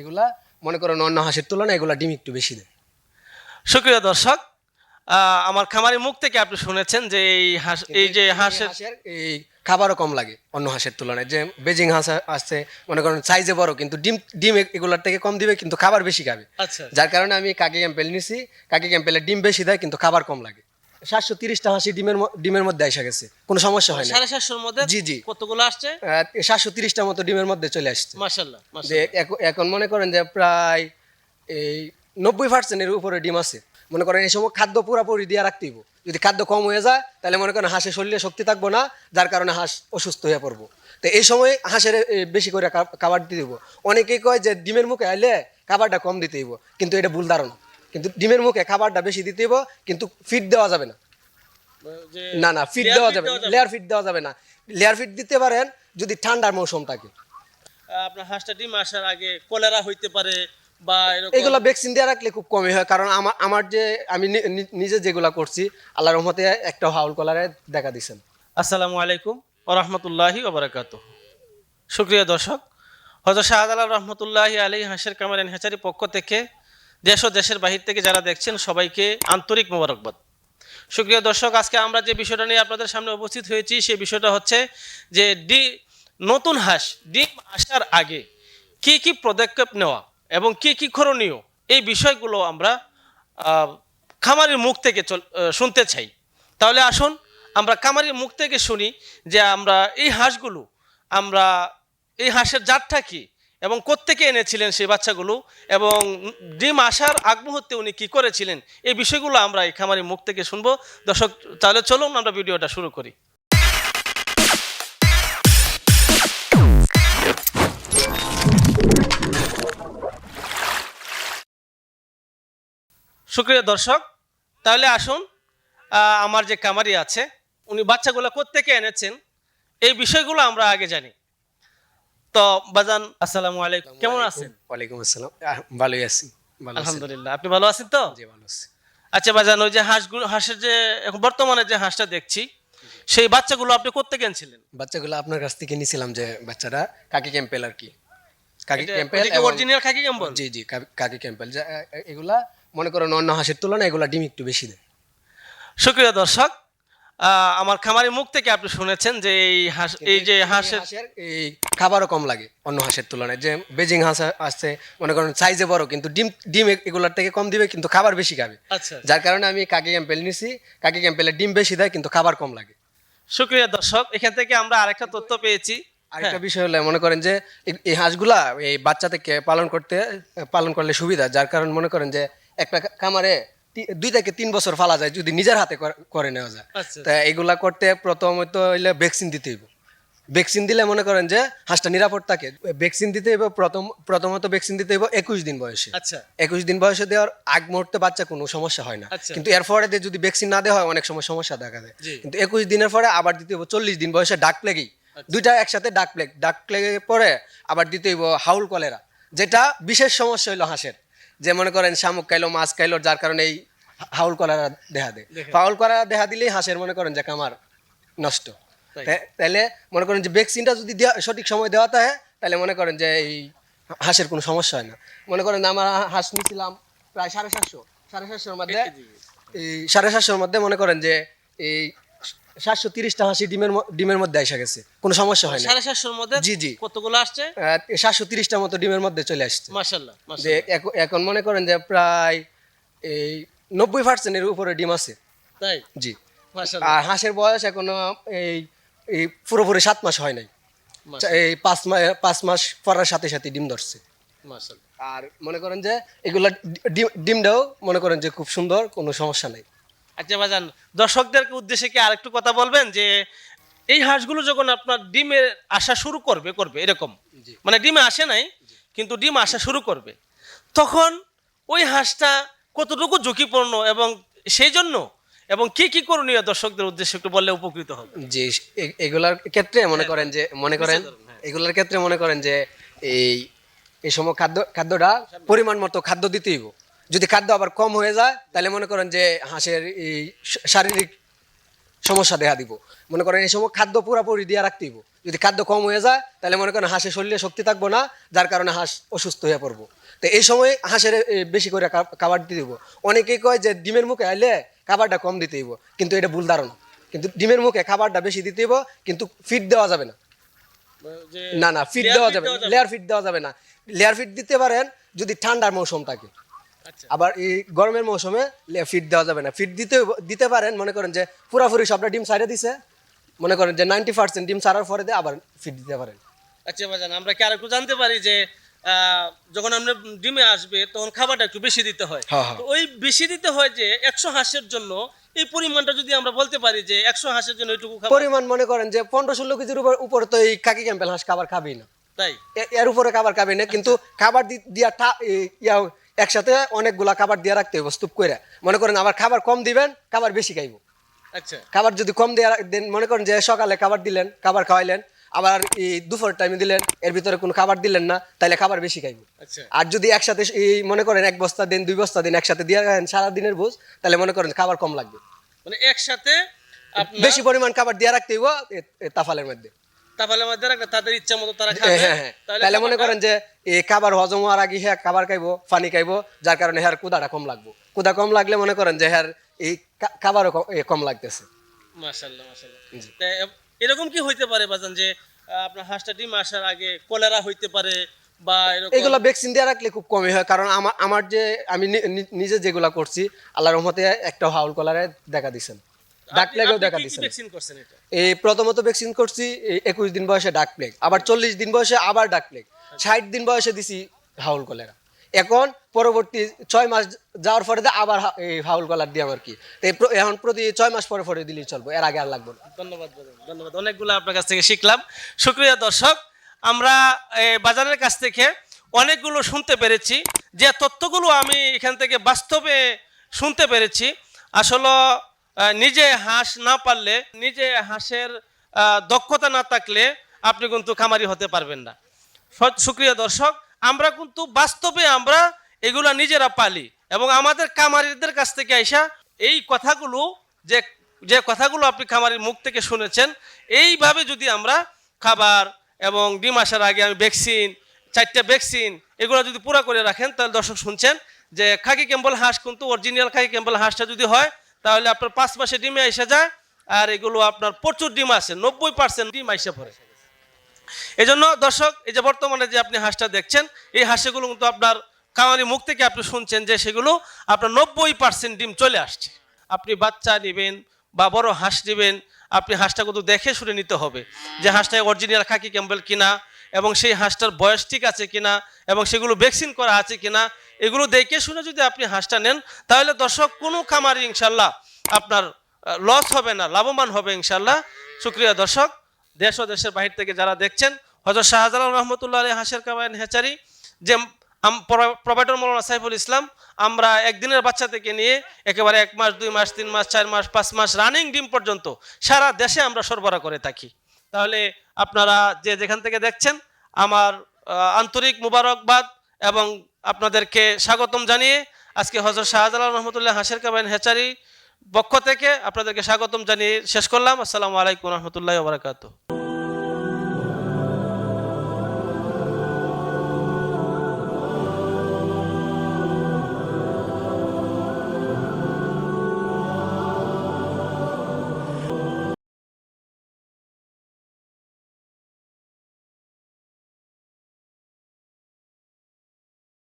এগুলা মনে করেন অন্য হাঁসের তুলনায় এগুলা ডিম একটু বেশি দেয়। সুপ্রিয় দর্শক আমার খামারি মুখ থেকে আপনি শুনেছেন যে এই হাঁস এই যে হাঁসের এই খাবারও কম লাগে অন্য হাঁসের তুলনায়। যে বেজিং হাঁস আসছে মনে করেন সাইজে বড় কিন্তু ডিম ডিম এগুলার থেকে কম দিবে কিন্তু খাবার বেশি খাবে। আচ্ছা। যার কারণে আমি কাকি ক্যাম্পেল নিছি কাকি ক্যাম্পেলের ডিম বেশি দেয় কিন্তু খাবার কম লাগে। সাতশো তিরিশটা হাঁসি ডিমের ডিমের মধ্যে এসে গেছে। কোনো সমস্যা হয় না সাড়ে সাতশোর মধ্যে জি, জি। কতগুলো আসছে? সাতশো মতো ডিমের মধ্যে চলে আসছে। এখন মনে করেন যে প্রায় এই নব্বই পার্সেন্টের উপরে ডিম আছে। মনে করেন এই সময় খাদ্য পুরাপুরি দিয়ে রাখতে হইব। যদি খাদ্য কম হয়ে যায় তাহলে মনে করেন হাঁসের শরীরে শক্তি থাকব না যার কারণে হাঁস অসুস্থ হয়ে পড়ব। তো এই সময় হাঁসের বেশি করে খাবার দিতে হইব। অনেকেই কয় যে ডিমের মুখে আইলে খাবারটা কম দিতে হইব কিন্তু এটা ভুল ধারণা। কিন্তু ডিমের মুখে খাবারটা বেশি দিতে হইব কিন্তু ফিট দেওয়া যাবে না। না না ফিট দেওয়া যাবে লেয়ার ফিট দেওয়া যাবে না। লেয়ার ফিট দিতে পারেন যদি ঠান্ডার মৌসুম থাকে। আপনার হাঁসটা ডিম আসার আগে কলেরা হইতে পারে বা এরকম এগুলো ভ্যাকসিন দিয়ে রাখলে খুব কমই হয় কারণ আমার আমার যে আমি নিজে যেগুলা করছি আল্লাহ রহমতে একটা হাউল কলারে দেখা দিছেন। আসসালামু আলাইকুম ও রহমতুল্লাহি ওবরাকাত সুপ্রিয় দর্শক হজরত শাহজালাল রহমতুল্লাহি আলী হাঁসের কামারেন হেচারি পক্ষ থেকে দেশ ও দেশের বাহির থেকে যারা দেখছেন সবাইকে আন্তরিক মোবারকবাদ। সুপ্রিয় দর্শক, আজকে আমরা যে বিষয়টা নিয়ে আপনাদের সামনে উপস্থিত হয়েছি সেই বিষয়টা হচ্ছে যে ডি নতুন হাঁস, ডিম আসার আগে কি কি পদক্ষেপ নেওয়া এবং কি কি করণীয়, এই বিষয়গুলো আমরা খামারের মুখ থেকে শুনতে চাই। তাহলে আসুন, আমরা খামারের মুখ থেকে শুনি যে আমরা এই হাঁসগুলো, আমরা এই হাঁসের জাতটা কি এবং কোত্থেকে এনেছিলেন সেই বাচ্চাগুলো এবং ডিম আসার আগ মুহূর্তে উনি কী করেছিলেন? এই বিষয়গুলো আমরা এই খামারি মুখ থেকে শুনব। দর্শক, তাহলে চলুন আমরা ভিডিওটা শুরু করি। সুপ্রিয় দর্শক, তাহলে আসুন আমার যে কামারি আছে, উনি বাচ্চাগুলো কোত্থেকে এনেছেন, এই বিষয়গুলো আমরা আগে জানি। তো বাজান আসসালামু আলাইকুম। কেমন আছেন? ওয়ালাইকুম আসসালাম। ভালোই আছি আলহামদুলিল্লাহ। আপনি ভালো আছেন তো? জি ভালো আছি। আচ্ছা বাজান ওই যে হাঁসগুলো হাঁসের যে এখন বর্তমানে যে হাঁসটা দেখছি সেই বাচ্চাগুলো আপনি কোত্থেকে এনেছিলেন বাচ্চাগুলো আপনার কাছ থেকে নিছিলাম যে বাচ্চাটা কাকি ক্যাম্পেল আর কি। কাকি ক্যাম্পেল অরিজিনাল খাকি কেমন জি জি কাকি- কাকি ক্যাম্পেল। এগুলা মনে করেন অন্য হাঁসের তুলনায় এগুলা ডিম একটু বেশি দেয়। সুপ্রিয় দর্শক আমার খামারের মুখ থেকে আপনি শুনেছেন যে এই হাঁস এই যে হাঁসের এই খাবারও কম লাগে অন্য হাঁসের তুলনায়। যে বেজিং হাঁস আছে মনে করেন সাইজে বড় কিন্তু ডিম ডিম এগুলার থেকে কম দিবে কিন্তু খাবার বেশি খাবে। আচ্ছা। যার কারণে আমি কাকি ক্যাম্পেল নিছি। কাকি ক্যাম্পেলের ডিম বেশি দেয় কিন্তু খাবার কম লাগে। সুপ্রিয় দর্শক এখান থেকে আমরা আরেকটা তথ্য পেয়েছি। আরেকটা বিষয় হলো মনে করেন যে এই- হাঁসগুলা এই বাচ্চা থেকে পালন করতে পালন করলে সুবিধা যার কারণ মনে করেন যে একটা খামারে দুই থেকে তিন বছর ফালা যায় যদি নিজের হাতে করে- নেওয়া যায়। আচ্ছা। তা এগুলা করতে প্রথমত হইলে ভ্যাকসিন দিতে হইব। ভ্যাকসিন দিলে মনে করেন যে হাঁসটা নিরাপদ থাকে। ভ্যাকসিন দিতে হইব প্রথম প্রথমত ভ্যাকসিন দিতে হইব একুশ দিন বয়সে। আচ্ছা। একুশ দিন বয়সে দেওয়ার আগ মুহূর্তে বাচ্চা কোনো সমস্যা হয় না। আচ্ছা। কিন্তু এরপরে যদি ভ্যাকসিন না দেওয়া হয় অনেক সময় সমস্যা দেখা দেয়। কিন্তু একুশ দিনের পরে আবার দিতে হইব চল্লিশ দিন বয়সে ডাক প্লেগেই দুইটা একসাথে ডাক প্লেগ ডাক প্লেগে পরে আবার দিতে হইব হাউল কলেরা। যেটা বিশেষ সমস্যা হইল হাঁসের। যে মনে করেন শামুক খাইলো মাছ খাইলো যার কারণে এই হাউল কলেরা দেখা দেয়। হাউল কলেরা দেখা দিলেই হাঁসের মনে করেন যে কামার নষ্ট। তাহলে মনে করেন যে ভ্যাকসিনটা যদি সঠিক সময় দেওয়া থাকে তাহলে মনে করেন যে এই হাঁসের কোনো সমস্যা হয় না। মনে করেন আমার হাঁস নিয়েছিলাম প্রায় সাড়ে সাতশো সাড়ে সাতশোর মধ্যে এই সাড়ে সাতশোর মধ্যে মনে করেন যে এই সাতশো তিরিশটা হাঁসি ডিমের ডিমের মধ্যে এসে গেছে। কোনো সমস্যা হয় না সাড়ে সাতশোর মধ্যে জি, জি। কতগুলো আসছে? সাতশো মতো ডিমের মধ্যে চলে আসছে। যে এখন মনে করেন যে প্রায় এই নব্বই পার্সেন্টের উপরে ডিম আছে। তাই? জি। আর হাঁসের বয়স এখনও এই এই পুরোপুরি সাত মাস হয় নাই। এই পাঁচ মাস পাঁচ মাস পরার সাথে সাথে ডিম ধরছে। আর মনে করেন যে এগুলা ডিম- ডিমটাও মনে করেন যে খুব সুন্দর কোনো সমস্যা নাই। আচ্ছা বাজান দর্শকদেরকে উদ্দেশ্যে কি আরেকটু কথা বলবেন যে এই হাঁসগুলো যখন আপনার ডিমে আসা শুরু করবে করবে এরকম? মানে ডিমে আসে নাই কিন্তু ডিম আসা শুরু করবে। তখন ওই হাঁসটা কতটুকু ঝুঁকিপূর্ণ এবং সেই জন্য? এবং কি কি করণীয় দর্শকদের উদ্দেশ্যে একটু বললে উপকৃত হবে? যে এ- এগুলার ক্ষেত্রে মনে করেন যে মনে করেন এগুলার ক্ষেত্রে মনে করেন যে এই এই সময় খাদ্য খাদ্যটা পরিমাণ মতো খাদ্য দিতেই হইব। যদি খাদ্য আবার কম হয়ে যায় তাহলে মনে করেন যে হাঁসের এই শারীরিক সমস্যা দেখা দিব। মনে করেন এই সময় খাদ্য পুরাপুরি দিয়ে রাখতে হইব। যদি খাদ্য কম হয়ে যায় তাহলে মনে করেন হাঁসের শরীরে শক্তি থাকব না যার কারণে হাঁস অসুস্থ হয়ে পড়ব। তো এই সময় হাঁসের বেশি করে খাবার দিতে দিব অনেকেই কয় যে ডিমের মুখে আইলে খাবারটা কম দিতে দিব কিন্তু এটা ভুল ধারণা। কিন্তু ডিমের মুখে খাবারটা বেশি দিতে দিব কিন্তু ফিট দেওয়া যাবে না। না না ফিট দেওয়া যাবে? লেয়ার ফিট দেওয়া যাবে না। লেয়ার ফিট দিতে পারেন যদি ঠান্ডার মৌসুম থাকে। আবার এই গরমের মৌসুমে ফিট দেওয়া যাবে না। ফিট দিতে দিতে পারেন মনে করেন যে পুরাপুরি সবটা ডিম সাইডে দিছে। মনে করেন যে নাইনটি পার্সেন্ট ডিম ছাড়ার পরে দিয়ে আবার ফিট দিতে পারেন। আচ্ছা বাজান আমরা কি আর একটু জানতে পারি যে যখন আমরা ডিমে আসবে তখন খাবারটা একটু বেশি দিতে হয়। হ্যাঁ, হ্যাঁ। তো ওই বেশি দিতে হয় যে একশো হাঁসের জন্য এই পরিমাণটা যদি আমরা বলতে পারি যে একশো হাঁসের জন্য এইটুকু পরিমাণ মনে করেন যে পনেরো ষোলো কেজির উপর উপরে তো এই কাকি ক্যাম্পেল হাঁস খাবার খাবেই না। তাই? এর উপরে খাবার খাবে না কিন্তু খাবার দিয়া ইয়া একসাথে অনেকগুলা খাবার দিয়ে রাখতে হবে স্তূপ করে মনে করেন আবার খাবার কম দিবেন খাবার বেশি খাইবো। আচ্ছা। খাবার যদি কম দেওয়া দেন মনে করেন যে সকালে খাবার দিলেন খাবার খাওয়াইলেন আবার এই দুপুর টাইমে দিলেন এর ভিতরে কোনো খাবার দিলেন না তাহলে খাবার বেশি খাইবো। আচ্ছা। আর যদি একসাথে এই মনে করেন এক বস্তা দিন দুই বস্তা দিন একসাথে দিয়ে রাখেন সারা দিনের বুঝ তাহলে মনে করেন খাবার কম লাগবে। মানে একসাথে বেশি পরিমাণ খাবার দিয়ে রাখতে হইব তাফালের মধ্যে। তাহলে মধ্যে রাখলে তাদের ইচ্ছা মতো তারা হ্যাঁ খাবে হ্যাঁ হ্যাঁ। তাহলে মনে করেন যে এই খাবার হজম হওয়ার আগে হ্যাঁ খাবার খাইবো পানি খাইবো যার কারণে হ্যার কুদাটা কম লাগবো। কুদা কম লাগলে মনে করেন যে হ্যার এই খাবারও কম- লাগতেছে। এরকম কি হইতে পারে বাজান যে আপনার হাঁসটা ডিম আসার আগে কলেরা হইতে পারে বা এগুলো ভ্যাকসিন দিয়ে রাখলে খুব কমই হয় কারণ আমার আমার যে আমি নিজে যেগুলা করছি আল্লাহ রহমতে একটা হাউল কলারে দেখা দিছেন। ডাক প্লেগেও দেখা এই প্রথমত ভ্যাকসিন করছি একুশ দিন বয়সে ডাক প্লেগ আবার চল্লিশ দিন বয়সে আবার ডাক প্লেগ ষাট দিন বয়সে দিছি হাউল কলেরা। এখন পরবর্তী ছয় মাস যাওয়ার পরে আবার এই হাউল কলার দিয়ে আমার কি? এখন প্রতি ছয় মাস পরে পরে দিলেই চলবো এর আগে আর লাগবে না। ধন্যবাদ ধন্যবাদ। অনেকগুলো আপনার কাছ থেকে শিখলাম। শুক্রিয়া দর্শক আমরা বাজারের কাছ থেকে অনেকগুলো শুনতে পেরেছি। যে তথ্যগুলো আমি এখান থেকে বাস্তবে শুনতে পেরেছি আসলে নিজে হাঁস না পারলে, নিজে হাঁসের দক্ষতা না থাকলে আপনি কিন্তু খামারি হতে পারবেন না। সুক্রিয়া দর্শক, আমরা কিন্তু বাস্তবে আমরা এগুলা নিজেরা পালি এবং আমাদের খামারিদের কাছ থেকে আইসা এই কথাগুলো যে যে কথাগুলো আপনি খামারির মুখ থেকে শুনেছেন, এইভাবে যদি আমরা খাবার এবং ডিম আসার আগে আমি ভ্যাকসিন, চারটে ভ্যাকসিন এগুলো যদি পুরো করে রাখেন, তাহলে দর্শক শুনছেন যে খাকি ক্যাম্বল হাঁস কিন্তু অরিজিনাল খাকি ক্যাম্বল হাঁসটা যদি হয় তাহলে আপনার পাঁচ মাসে ডিমে এসে যায়, আর এগুলো আপনার প্রচুর ডিম আসে নব্বই পার্সেন্ট ডিম আইসে পড়ে। এই জন্য দর্শক, এই যে বর্তমানে যে আপনি হাঁসটা দেখছেন, এই হাঁসগুলো কিন্তু আপনার কামারি মুখ থেকে আপনি শুনছেন যে সেগুলো আপনার নব্বই পার্সেন্ট ডিম চলে আসছে। আপনি বাচ্চা নেবেন বা বড় হাঁস নেবেন, আপনি হাঁসটা কিন্তু দেখে শুনে নিতে হবে যে হাঁসটা অরিজিনাল খাকি ক্যাম্বেল কিনা এবং সেই হাঁসটার বয়স ঠিক আছে কিনা এবং সেগুলো ভ্যাকসিন করা আছে কিনা, এগুলো দেখে শুনে যদি আপনি হাঁসটা নেন, তাহলে দর্শক, কোনো খামারি ইনশাল্লাহ আপনার লস হবে না, লাভবান হবে ইনশাল্লাহ শুক্রিয়া দর্শক, দেশ ও দেশের বাহির থেকে যারা দেখছেন হজরত শাহজালাল রহমতুল্লাহ আলী হাঁসের কামায়ন হেচারি যে প্রভাইডার মৌলানা সাইফুল ইসলাম, আমরা একদিনের বাচ্চা থেকে নিয়ে একেবারে এক মাস, দুই মাস, তিন মাস, চার মাস, পাঁচ মাস রানিং ডিম পর্যন্ত সারা দেশে আমরা সরবরাহ করে থাকি। তাহলে আপনারা যে যেখান থেকে দেখছেন, আমার আন্তরিক মুবারকবাদ এবং আপনাদেরকে স্বাগতম জানিয়ে আজকে হজরত শাহজালাল রহমতুল্লাহ হাসের কাবাইন হেচারি পক্ষ থেকে আপনাদেরকে স্বাগতম জানিয়ে শেষ করলাম। আসসালামু আলাইকুম রহমতুল্লাহ বারাকাতু